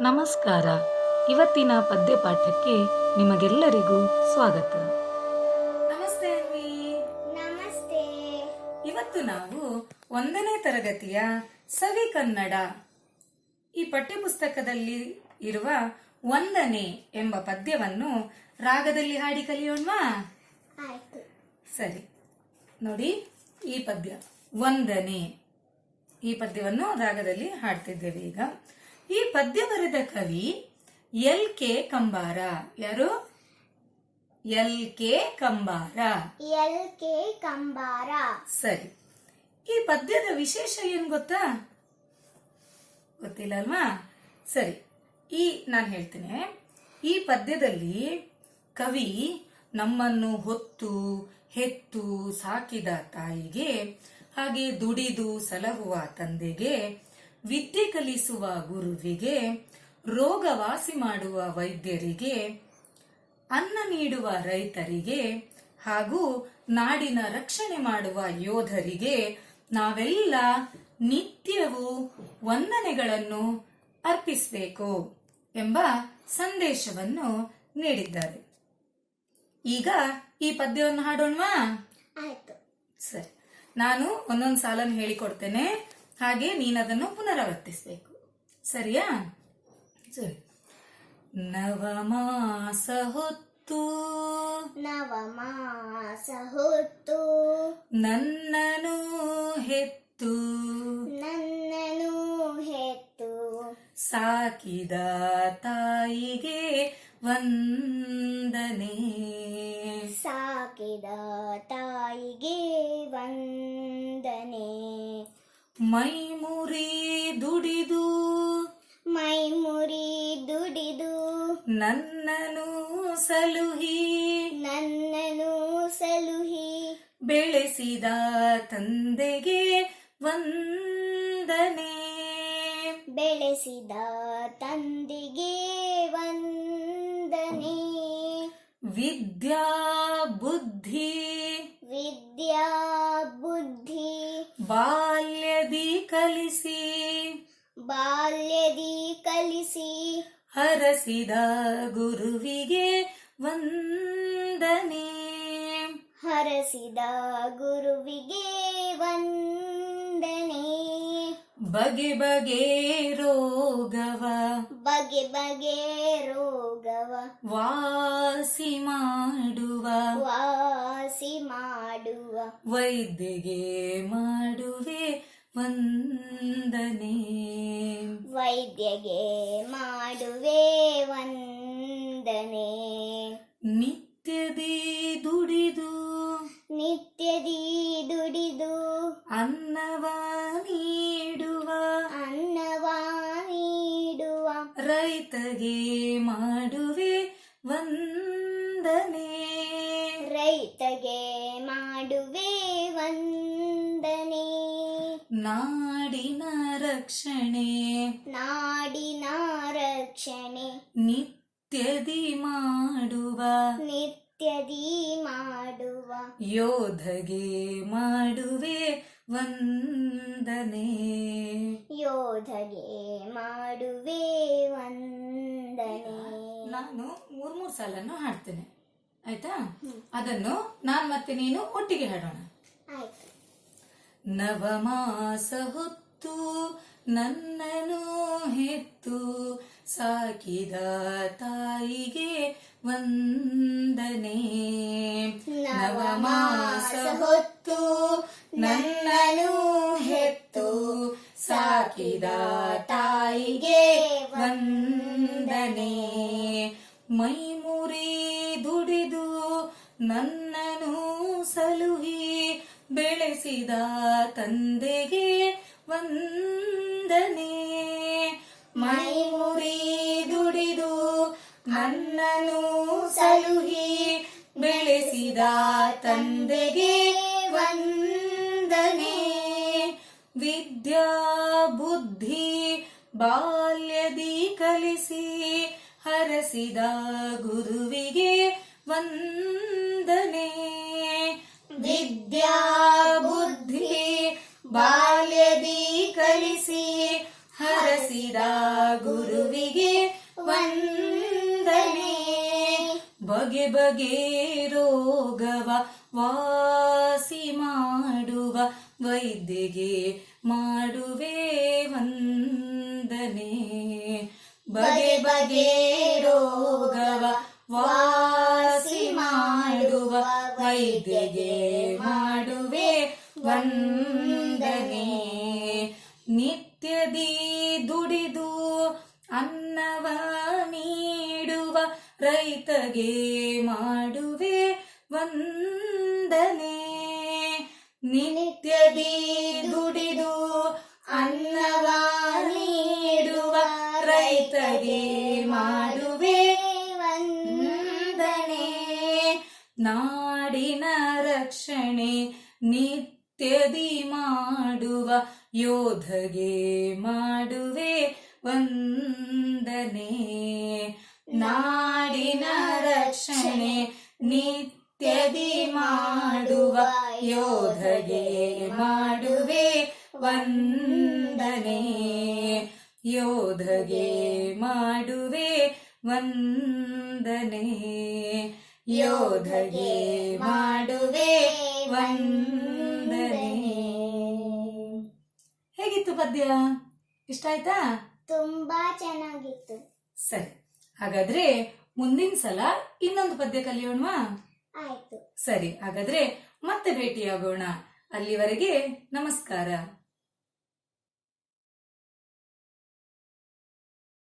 ನಮಸ್ಕಾರ. ಇವತ್ತಿನ ಪದ್ಯ ಪಾಠಕ್ಕೆ ನಿಮಗೆಲ್ಲರಿಗೂ ಸ್ವಾಗತ. ನಮಸ್ತೆ ಅನ್ವಿ. ನಮಸ್ತೆ. ಇವತ್ತು ನಾವು ಒಂದನೇ ತರಗತಿಯ ಸವಿ ಕನ್ನಡ. ಈ ಪಠ್ಯಪುಸ್ತಕದಲ್ಲಿ ಇರುವ ಒಂದನೇ ಎಂಬ ಪದ್ಯವನ್ನು ರಾಗದಲ್ಲಿ ಹಾಡಿ ಕಲಿಯೋಣವಾ? ಆಯ್ತು. ಸರಿ. ನೋಡಿ ಈ ಪದ್ಯ ಒಂದನೇ. ಈ ಪದ್ಯವನ್ನು ರಾಗದಲ್ಲಿ ಹಾಡ್ತಿದ್ದೇವೆ ಈಗ. ಈ ಪದ್ಯ ಬರೆದ ಕವಿ ಎಲ್ ಕೆ ಕಂಬಾರ. ಯಾರು? L K Kambar. L K Kambar. ಸರಿ. ಈ ಪದ್ಯದ ವಿಶೇಷ ಏನ್ ಗೊತ್ತಾ? ಗೊತ್ತಿಲ್ಲ ಅಲ್ವಾ? ಸರಿ. ಈ ನಾನು ಹೇಳ್ತೇನೆ. ಈ ಪದ್ಯದಲ್ಲಿ ಕವಿ ನಮ್ಮನ್ನು ಹೊತ್ತು ಹೆತ್ತು ಸಾಕಿದ ತಾಯಿಗೆ ಹಾಗೆ ದುಡಿದು ಸಲಹುವ ತಂದೆಗೆ ವಿದ್ಯೆ ಕಲಿಸುವ ಗುರುವಿಗೆ ರೋಗ ವಾಸಿ ಮಾಡುವ ವೈದ್ಯರಿಗೆ ಅನ್ನ ನೀಡುವ ರೈತರಿಗೆ ಹಾಗೂ ನಾಡಿನ ರಕ್ಷಣೆ ಮಾಡುವ ಯೋಧರಿಗೆ ನಾವೆಲ್ಲ ನಿತ್ಯವೂ ವಂದನೆಗಳನ್ನು ಅರ್ಪಿಸಬೇಕು ಎಂಬ ಸಂದೇಶವನ್ನು ನೀಡಿದ್ದಾರೆ. ಈಗ ಈ ಪದ್ಯವನ್ನು ಹಾಡೋಣವಾ? ಆಯ್ತು. ಸರಿ. ನಾನು ಒಂದೊಂದು ಸಾಲನ್ನು ಹೇಳಿಕೊಡ್ತೇನೆ. ಹಾಗೆ ನೀನದನ್ನು ಪುನರಾವರ್ತಿಸಬೇಕು. ಸರಿಯಾ? ಸರಿ. ನವಮಾಸ ಹೊತ್ತು. ನವಮಾಸ ಹೊತ್ತು. ನನ್ನನು ಹೆತ್ತು. ನನ್ನನು ಹೆತ್ತು. ಸಾಕಿದ ತಾಯಿಗೆ ವಂದನೆ. ಸಾಕಿದ ತಾಯಿಗೆ ಮೈ ಮುರಿ ದುಡಿದು. ಮೈ ಮುರಿ ದುಡಿದು. ನನ್ನನು ಸಲುಹಿ. ನನ್ನನು ಸಲುಹಿ. ಬೆಳೆಸಿದ ತಂದೆಗೆ ವಂದನೆ. ಬೆಳೆಸಿದ ತಂದೆಗೆ ವಂದನೆ. ವಿದ್ಯಾ ಬುದ್ಧಿ. ವಿದ್ಯಾ ಬುದ್ಧಿ. ಬಾಲ್ಯದಿ ಕಲಿಸಿ. ಬಾಲ್ಯದಿ ಕಲಿಸಿ. ಹರಸಿದ ಗುರುವಿಗೆ ವಂದನೆ. ಹರಸಿದ ಗುರುವಿಗೆ ವಂದನೆ. ಬಗೆ ಬಗೆ ರೋಗವ. ಬಗೆ ಬಗೆ ರೋಗವ. ವಾಸಿ ಮಾಡುವ. ವಾಸಿ ಮಾಡುವ. ವೈದ್ಯಗೆ ಮಾಡುವೆ. ವಂದನೆ. ವೈದ್ಯಗೆ ಮಾಡುವೆ ವಂದನೆ. ನಿತ್ಯದಿ ದುಡಿದು. ನಿತ್ಯದಿ ದುಡಿದು. ಅನ್ನವ ನೀಡುವ. ಅನ್ನವ ನೀಡುವ. ರೈತಗೆ ನಾಡಿನ ರಕ್ಷಣೆ. ನಾಡಿನ ರಕ್ಷಣೆ. ನಿತ್ಯದಿ ಮಾಡುವ. ನಿತ್ಯದಿ ಮಾಡುವ. ಯೋಧಗೆ ಮಾಡುವೆ ವಂದನೆ. ಯೋಧಗೆ ಮಾಡುವೆ ವಂದನೆ. ನಾನು ಮೂರ್ ಮೂರ್ ಸಾಲನ್ನು ಹಾಡ್ತೇನೆ. ಆಯ್ತಾ? ಅದನ್ನು ನಾನು ಮತ್ತೆ ನೀನು ಒಟ್ಟಿಗೆ ಹಾಡೋಣ. ಆಯ್ತು. ನವಮಾಸ ಹೊತ್ತು ನನ್ನನು ಹೆತ್ತು ಸಾಕಿದ ತಾಯಿಗೆ ವಂದನೆ. ನವಮಾಸ ಹೊತ್ತು ನನ್ನನು ಹೆತ್ತು ಸಾಕಿದ ತಾಯಿಗೆ ವಂದನೆ. ಮೈ ಮುರಿ ದುಡಿದು ನನ್ನನು ಬೆಳೆಸಿದ ತಂದೆಗೆ ವಂದನೆ. ಮೈ ಮುರಿ ದುಡಿದು ನನ್ನನು ಸಲುಹಿ ಬೆಳೆಸಿದ ತಂದೆಗೆ ವಂದನೆ. ವಿದ್ಯಾ, ಬುದ್ಧಿ, ಬಾಲ್ಯದಿ ಕಲಿಸಿ ಹರಸಿದ ಗುರುವಿಗೆ ವಂದನೆ. ವಿದ್ಯಾ ಬಗೆ ಬಗೆ ರೋಗವ ವಾಸಿ ಮಾಡುವ ವೈದ್ಯಗೆ ಮಾಡುವೆ ವಂದನೆ. ಬಗೆ ಬಗೆ ರೋಗವ ವಾಸಿ ಮಾಡುವ ವೈದ್ಯಗೆ ಮಾಡುವೆ ವಂದನೆ. ನಿತ್ಯದಿ ದುಡಿದು ಅನ್ನವ ರೈತಗೆ ಮಾಡುವೆ ವಂದನೆ. ನಿತ್ಯದಿ ದುಡಿದು ಅನ್ನವ ನೀಡುವ ರೈತಗೆ ಮಾಡುವೆ ವಂದನೆ. ನಾಡಿನ ರಕ್ಷಣೆ ನಿತ್ಯದಿ ಮಾಡುವ ಯೋಧಗೆ ಮಾಡುವೆ ವಂದನೆ. ನಾಡಿನ ರಕ್ಷಣೆ ನಿತ್ಯದಿ ಮಾಡುವ ಯೋಧಗೆ ಮಾಡುವೆ ವಂದನೆ. ಯೋಧಗೆ ಮಾಡುವೆ ವಂದನೆ. ಯೋಧಗೆ ಮಾಡುವೆ ವಂದನೆ. ಹೇಗಿತ್ತು ಪದ್ಯ? ಇಷ್ಟ ಆಯ್ತಾ? ತುಂಬಾ ಚೆನ್ನಾಗಿತ್ತು. ಸರಿ. ಹಾಗಾದ್ರೆ ಮುಂದಿನ ಸಲ ಇನ್ನೊಂದು ಪದ್ಯ ಕಲಿಯೋಣವಾ? ಆಯ್ತು. ಸರಿ ಹಾಗಾದ್ರೆ ಮತ್ತೆ ಭೇಟಿಯಾಗೋಣ. ಅಲ್ಲಿವರೆಗೆ ನಮಸ್ಕಾರ.